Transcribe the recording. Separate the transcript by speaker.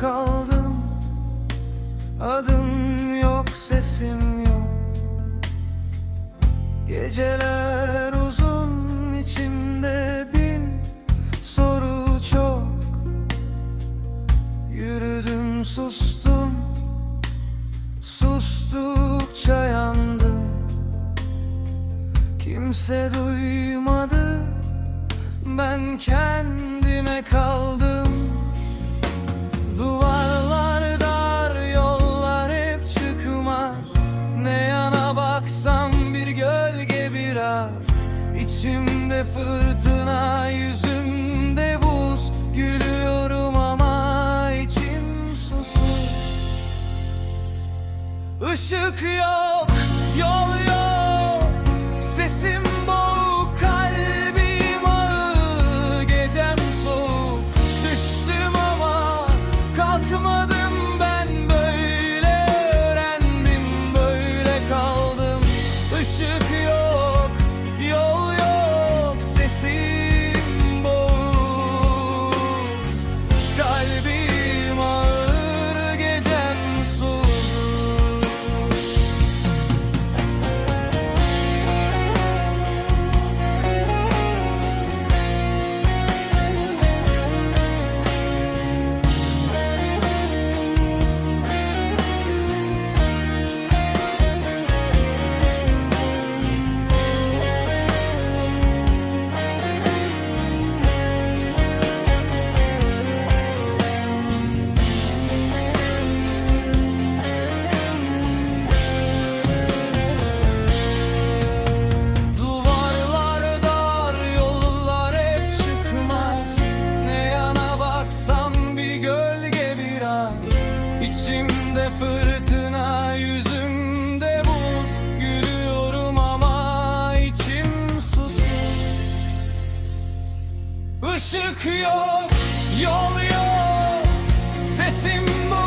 Speaker 1: Kaldım. Adım yok sesim yok. Geceler uzun içimde bin soru çok. Yürüdüm sustum. Sustukça yandım. Kimse duymadı. Ben kendime kaldım İçimde fırtına, yüzümde buz. Gülüyorum ama içim susuz. Işık yok, yol yok. Sesim boğuk, kalbim ağır. Gecem soğuk, düştüm ama Kalkmadım ben. Böyle öğrendim Böyle kaldım. Işık yok, Işık yok, yol yok Sesim bu